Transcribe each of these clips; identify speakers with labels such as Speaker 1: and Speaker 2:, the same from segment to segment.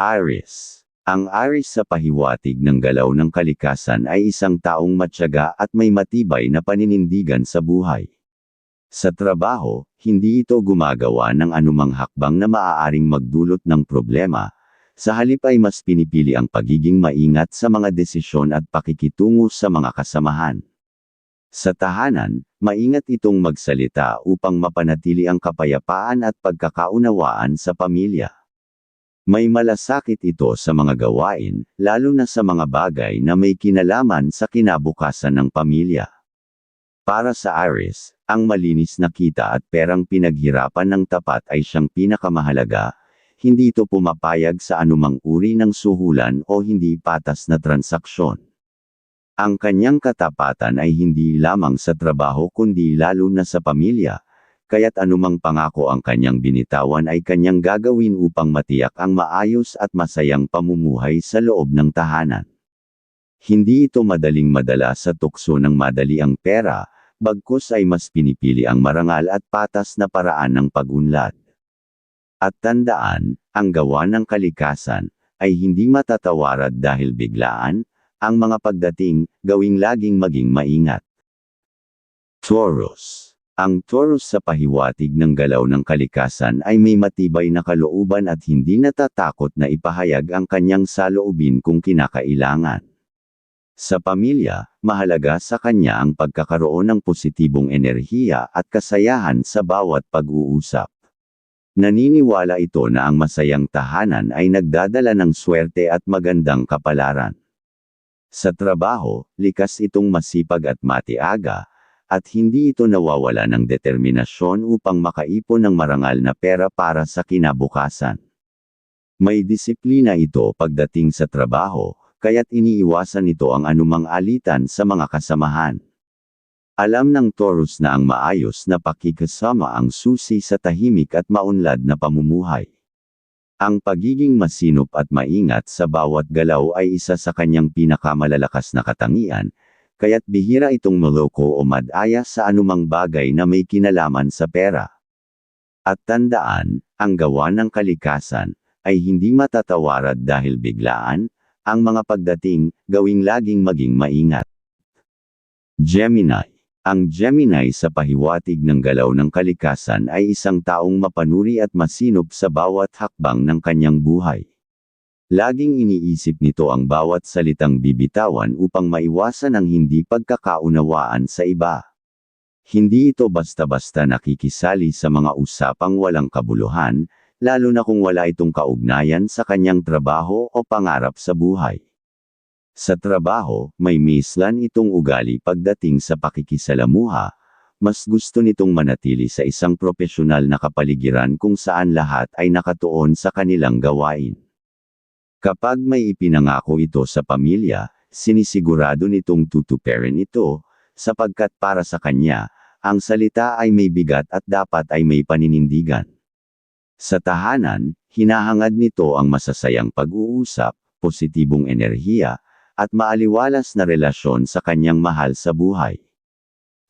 Speaker 1: Aris. Ang Aris sa pahiwatig ng galaw ng kalikasan ay isang taong matyaga at may matibay na paninindigan sa buhay. Sa trabaho, hindi ito gumagawa ng anumang hakbang na maaaring magdulot ng problema. Sa halip ay mas pinipili ang pagiging maingat sa mga desisyon at pakikitungo sa mga kasamahan. Sa tahanan, maingat itong magsalita upang mapanatili ang kapayapaan at pagkakaunawaan sa pamilya. May malasakit ito sa mga gawain, lalo na sa mga bagay na may kinalaman sa kinabukasan ng pamilya. Para sa Iris, ang malinis na kita at perang pinaghirapan ng tapat ay siyang pinakamahalaga, hindi ito pumapayag sa anumang uri ng suhulan o hindi patas na transaksyon. Ang kanyang katapatan ay hindi lamang sa trabaho kundi lalo na sa pamilya, kaya't anumang pangako ang kanyang binitawan ay kanyang gagawin upang matiyak ang maayos at masayang pamumuhay sa loob ng tahanan. Hindi ito madaling madala sa tukso ng madali ang pera, bagkus ay mas pinipili ang marangal at patas na paraan ng pagunlad. At tandaan, ang gawa ng kalikasan, ay hindi matatawarad dahil biglaan, ang mga pagdating, gawing laging maging maingat. Taurus Ang Taurus sa pahiwatig ng galaw ng kalikasan ay may matibay na kalooban at hindi natatakot na ipahayag ang kanyang saloobin kung kinakailangan. Sa pamilya, mahalaga sa kanya ang pagkakaroon ng positibong enerhiya at kasayahan sa bawat pag-uusap. Naniniwala ito na ang masayang tahanan ay nagdadala ng swerte at magandang kapalaran. Sa trabaho, likas itong masipag at matiaga, at hindi ito nawawala ng determinasyon upang makaipon ng marangal na pera para sa kinabukasan. May disiplina ito pagdating sa trabaho, kaya't iniiwasan nito ang anumang alitan sa mga kasamahan. Alam ng Taurus na ang maayos na pakikasama ang susi sa tahimik at maunlad na pamumuhay. Ang pagiging masinop at maingat sa bawat galaw ay isa sa kanyang pinakamalalakas na katangian, kaya't bihira itong maloko o madaya sa anumang bagay na may kinalaman sa pera. At tandaan, ang gawa ng kalikasan, ay hindi matatawarad dahil biglaan, ang mga pagdating, gawing laging maging maingat. Gemini Ang Gemini sa pahiwatig ng galaw ng kalikasan ay isang taong mapanuri at masinop sa bawat hakbang ng kanyang buhay. Laging iniisip nito ang bawat salitang bibitawan upang maiwasan ang hindi pagkakaunawaan sa iba. Hindi ito basta-basta nakikisali sa mga usapang walang kabuluhan, lalo na kung wala itong kaugnayan sa kanyang trabaho o pangarap sa buhay. Sa trabaho, may mislan itong ugali pagdating sa pakikisalamuha, mas gusto nitong manatili sa isang profesional na kapaligiran kung saan lahat ay nakatuon sa kanilang gawain. Kapag may ipinangako ito sa pamilya, sinisigurado nitong tutuperin ito, sapagkat para sa kanya, ang salita ay may bigat at dapat ay may paninindigan. Sa tahanan, hinahangad nito ang masasayang pag-uusap, positibong enerhiya, at maaliwalas na relasyon sa kanyang mahal sa buhay.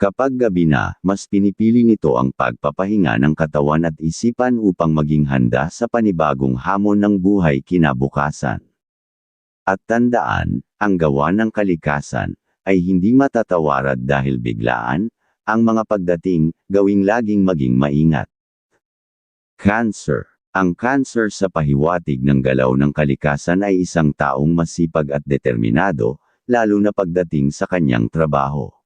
Speaker 1: Kapag gabi na, mas pinipili nito ang pagpapahinga ng katawan at isipan upang maging handa sa panibagong hamon ng buhay kinabukasan. At tandaan, ang gawa ng kalikasan, ay hindi matatawarad dahil biglaan, ang mga pagdating, gawing laging maging maingat. Cancer Ang cancer sa pahiwatig ng galaw ng kalikasan ay isang taong masipag at determinado, lalo na pagdating sa kanyang trabaho.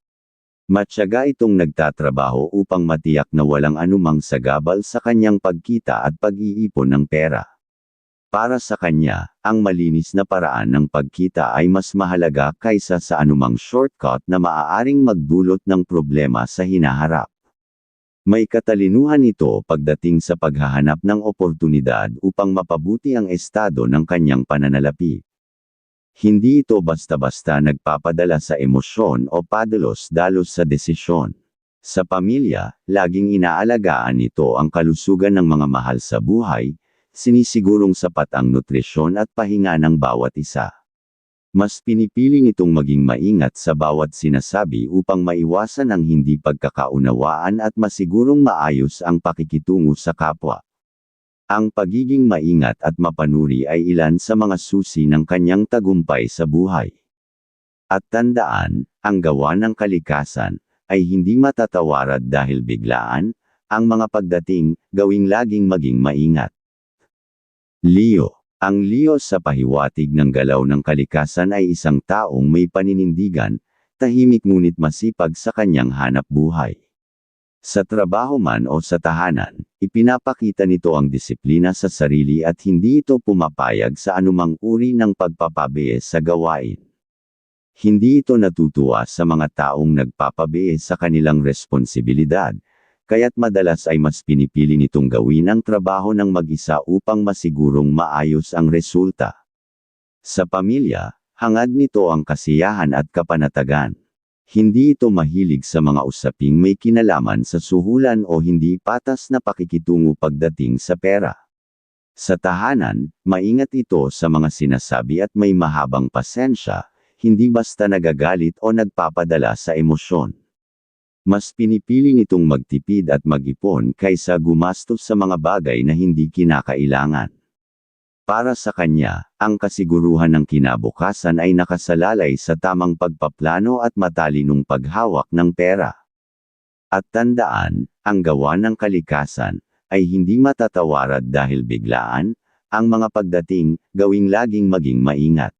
Speaker 1: Matyaga itong nagtatrabaho upang matiyak na walang anumang sagabal sa kanyang pagkita at pag-iipon ng pera. Para sa kanya, ang malinis na paraan ng pagkita ay mas mahalaga kaysa sa anumang shortcut na maaaring magdulot ng problema sa hinaharap. May katalinuhan ito pagdating sa paghahanap ng oportunidad upang mapabuti ang estado ng kanyang pananalapi. Hindi ito basta-basta nagpapadala sa emosyon o padalos-dalos sa desisyon. Sa pamilya, laging inaalagaan nito ang kalusugan ng mga mahal sa buhay, sinisigurong sapat ang nutrisyon at pahinga ng bawat isa. Mas pinipili nitong maging maingat sa bawat sinasabi upang maiwasan ang hindi pagkakaunawaan at masigurong maayos ang pakikitungo sa kapwa. Ang pagiging maingat at mapanuri ay ilan sa mga susi ng kanyang tagumpay sa buhay. At tandaan, ang gawa ng kalikasan, ay hindi matatawarad dahil biglaan, ang mga pagdating, gawing laging maging maingat. Leo Ang Leo sa pahiwatig ng galaw ng kalikasan ay isang taong may paninindigan, tahimik ngunit masipag sa kanyang hanap buhay. Sa trabaho man o sa tahanan, ipinapakita nito ang disiplina sa sarili at hindi ito pumapayag sa anumang uri ng pagpapabies sa gawain. Hindi ito natutuwa sa mga taong nagpapabies sa kanilang responsibilidad, kaya't madalas ay mas pinipili nitong gawin ang trabaho ng mag-isa upang masigurong maayos ang resulta. Sa pamilya, hangad nito ang kasiyahan at kapanatagan. Hindi ito mahilig sa mga usaping may kinalaman sa suhulan o hindi patas na pakikitungo pagdating sa pera. Sa tahanan, maingat ito sa mga sinasabi at may mahabang pasensya, hindi basta nagagalit o nagpapadala sa emosyon. Mas pinipili nitong magtipid at mag-ipon kaysa gumastos sa mga bagay na hindi kinakailangan. Para sa kanya, ang kasiguruhan ng kinabukasan ay nakasalalay sa tamang pagpaplano at matalinong paghawak ng pera. At tandaan, ang gawa ng kalikasan, ay hindi matatawarad dahil biglaan, ang mga pagdating, gawing laging maging maingat.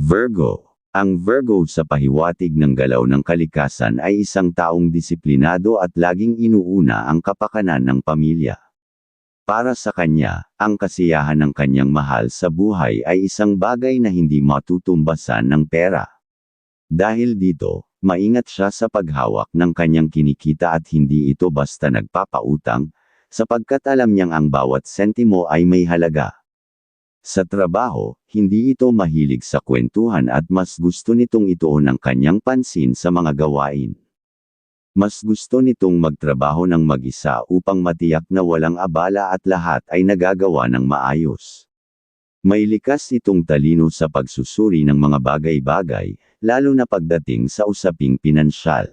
Speaker 1: Virgo Ang Virgo sa pahiwatig ng galaw ng kalikasan ay isang taong disiplinado at laging inuuna ang kapakanan ng pamilya. Para sa kanya, ang kasiyahan ng kanyang mahal sa buhay ay isang bagay na hindi matutumbasan ng pera. Dahil dito, maingat siya sa paghawak ng kanyang kinikita at hindi ito basta nagpapautang, sapagkat alam niyang ang bawat sentimo ay may halaga. Sa trabaho, hindi ito mahilig sa kwentuhan at mas gusto nitong ituon ang kanyang pansin sa mga gawain. Mas gusto nitong magtrabaho ng mag-isa upang matiyak na walang abala at lahat ay nagagawa ng maayos. May likas itong talino sa pagsusuri ng mga bagay-bagay, lalo na pagdating sa usaping pinansyal.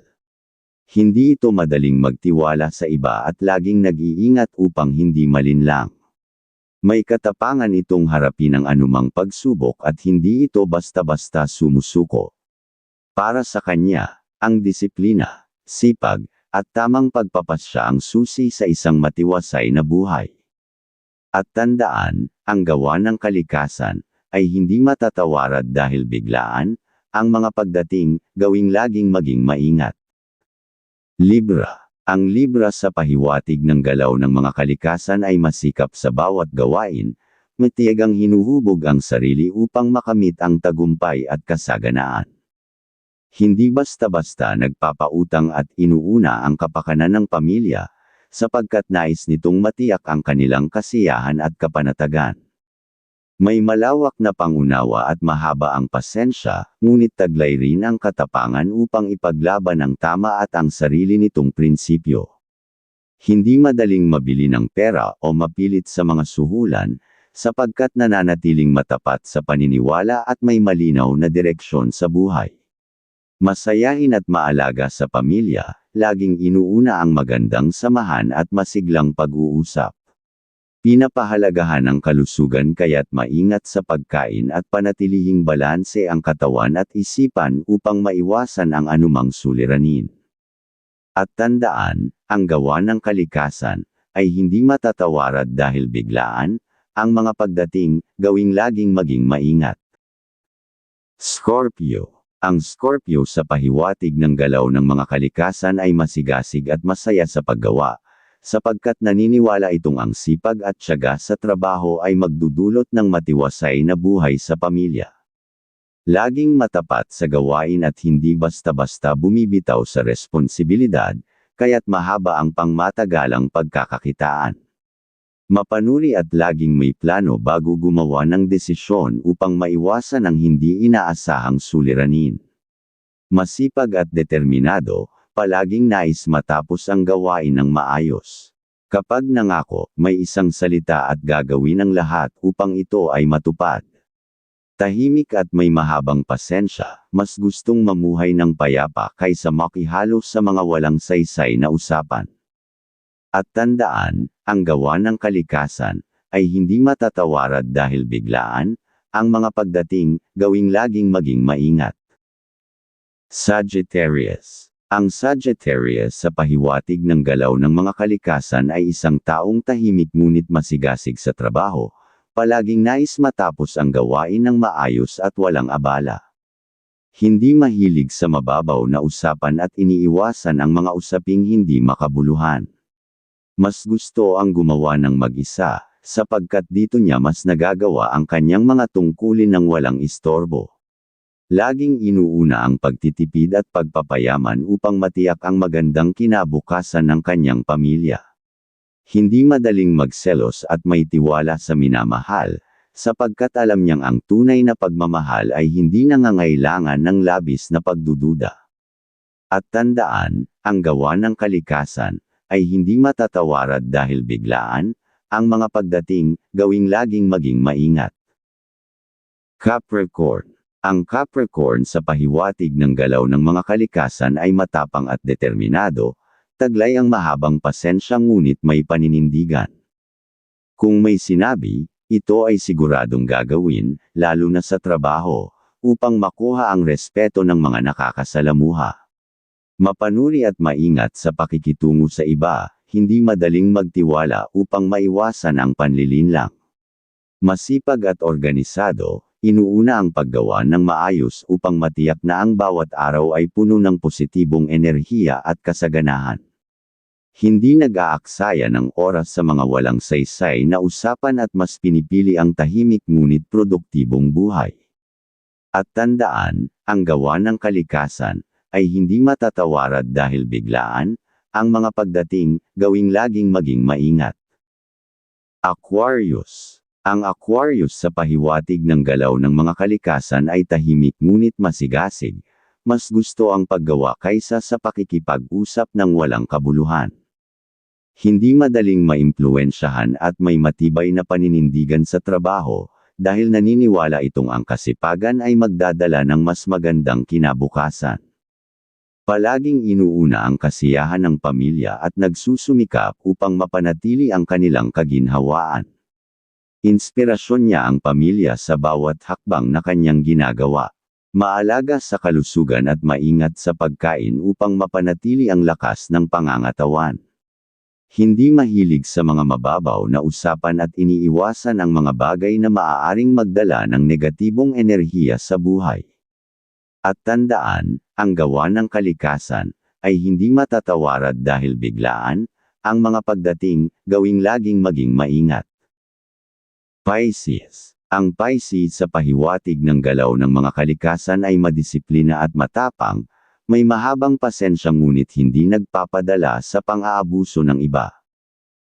Speaker 1: Hindi ito madaling magtiwala sa iba at laging nag-iingat upang hindi malinlang. May katapangan itong harapin ang anumang pagsubok at hindi ito basta-basta sumusuko. Para sa kanya, ang disiplina, sipag, at tamang pagpapasya ang susi sa isang matiwasay na buhay. At tandaan, ang gawa ng kalikasan, ay hindi matatawarad dahil biglaan, ang mga pagdating, gawing laging maging maingat. Libra Ang Libra sa pahiwatig ng galaw ng mga kalikasan ay masikap sa bawat gawain, matiyagang hinuhubog ang sarili upang makamit ang tagumpay at kasaganaan. Hindi basta-basta nagpapautang at inuuna ang kapakanan ng pamilya, sapagkat nais nitong matiyak ang kanilang kasiyahan at kapanatagan. May malawak na pangunawa at mahaba ang pasensya, ngunit taglay rin ang katapangan upang ipaglaban ang tama at ang sarili nitong prinsipyo. Hindi madaling mabili ng pera o mapilit sa mga suhulan, sapagkat nananatiling matapat sa paniniwala at may malinaw na direksyon sa buhay. Masayahin at maalaga sa pamilya, laging inuuna ang magandang samahan at masiglang pag-uusap. Pinapahalagahan ang kalusugan kaya't maingat sa pagkain at panatilihing balanse ang katawan at isipan upang maiwasan ang anumang suliranin. At tandaan, ang gawa ng kalikasan, ay hindi matatawarad dahil biglaan, ang mga pagdating, gawing laging maging maingat. Scorpio ang Scorpio sa pahiwatig ng galaw ng mga kalikasan ay masigasig at masaya sa paggawa, sapagkat naniniwala itong ang sipag at tiyaga sa trabaho ay magdudulot ng matiwasay na buhay sa pamilya. Laging matapat sa gawain at hindi basta-basta bumibitaw sa responsibilidad, kaya't mahaba ang pangmatagalang pagkakakitaan. Mapanuri at laging may plano bago gumawa ng desisyon upang maiwasan ang hindi inaasahang suliranin. Masipag at determinado, palaging nais matapos ang gawain ng maayos. Kapag nangako, may isang salita at gagawin ang lahat upang ito ay matupad. Tahimik at may mahabang pasensya, mas gustong mamuhay ng payapa kaysa makihalo sa mga walang saysay na usapan. At tandaan, ang gawa ng kalikasan, ay hindi matatawarad dahil biglaan, ang mga pagdating, gawing laging maging maingat. Sagittarius Ang Sagittarius sa pahiwatig ng galaw ng mga kalikasan ay isang taong tahimik ngunit masigasig sa trabaho, palaging nais matapos ang gawain ng maayos at walang abala. Hindi mahilig sa mababaw na usapan at iniiwasan ang mga usaping hindi makabuluhan. Mas gusto ang gumawa ng mag-isa, sapagkat dito niya mas nagagawa ang kanyang mga tungkulin ng walang istorbo. Laging inuuna ang pagtitipid at pagpapayaman upang matiyak ang magandang kinabukasan ng kanyang pamilya. Hindi madaling magselos at may tiwala sa minamahal, sapagkat alam niyang ang tunay na pagmamahal ay hindi nangangailangan ng labis na pagdududa. At tandaan, ang gawa ng kalikasan, ay hindi matatawarad dahil biglaan, ang mga pagdating, gawing laging maging maingat. Capricorn Ang Capricorn sa pahiwatig ng galaw ng mga kalikasan ay matapang at determinado, taglay ang mahabang pasensya ngunit may paninindigan. Kung may sinabi, ito ay siguradong gagawin, lalo na sa trabaho, upang makuha ang respeto ng mga nakakasalamuha. Mapanuri at maingat sa pakikitungo sa iba, hindi madaling magtiwala upang maiwasan ang panlilinlang. Masipag at organisado, inuuna ang paggawa ng maayos upang matiyak na ang bawat araw ay puno ng positibong enerhiya at kasaganahan. Hindi nag-aaksaya ng oras sa mga walang saysay na usapan at mas pinipili ang tahimik ngunit produktibong buhay. At tandaan, ang gawa ng kalikasan, ay hindi matatawarad dahil biglaan, ang mga pagdating, gawing laging maging maingat. Aquarius Ang Aquarius sa pahiwatig ng galaw ng mga kalikasan ay tahimik ngunit masigasig, mas gusto ang paggawa kaysa sa pakikipag-usap ng walang kabuluhan. Hindi madaling maimpluensyahan at may matibay na paninindigan sa trabaho, dahil naniniwala itong ang kasipagan ay magdadala ng mas magandang kinabukasan. Palaging inuuna ang kasiyahan ng pamilya at nagsusumikap upang mapanatili ang kanilang kaginhawaan. Inspirasyon niya ang pamilya sa bawat hakbang na kanyang ginagawa. Maalaga sa kalusugan at maingat sa pagkain upang mapanatili ang lakas ng pangangatawan. Hindi mahilig sa mga mababaw na usapan at iniiwasan ang mga bagay na maaaring magdala ng negatibong enerhiya sa buhay. At tandaan, ang gawa ng kalikasan, ay hindi matatawarad dahil biglaan, ang mga pagdating, gawing laging maging maingat. Pisces Ang Pisces sa pahiwatig ng galaw ng mga kalikasan ay madisiplina at matapang, may mahabang pasensya ngunit hindi nagpapadala sa pang-aabuso ng iba.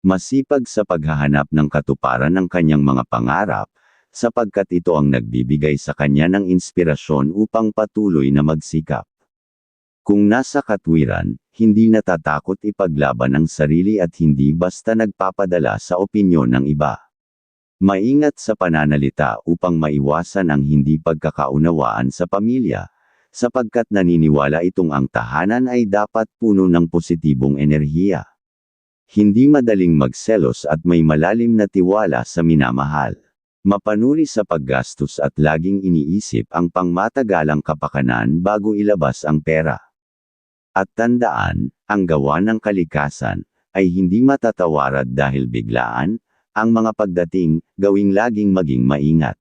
Speaker 1: Masipag sa paghahanap ng katuparan ng kanyang mga pangarap, sapagkat ito ang nagbibigay sa kanya ng inspirasyon upang patuloy na magsikap. Kung nasa katwiran, hindi natatakot ipaglaban ang sarili at hindi basta nagpapadala sa opinyon ng iba. Maingat sa pananalita upang maiwasan ang hindi pagkakaunawaan sa pamilya, sapagkat naniniwala itong ang tahanan ay dapat puno ng positibong enerhiya. Hindi madaling magselos at may malalim na tiwala sa minamahal. Mapanuri sa paggastos at laging iniisip ang pangmatagalang kapakanan bago ilabas ang pera. At tandaan, ang gawa ng kalikasan, ay hindi matatawarad dahil biglaan, ang mga pagdating, gawing laging maging maingat.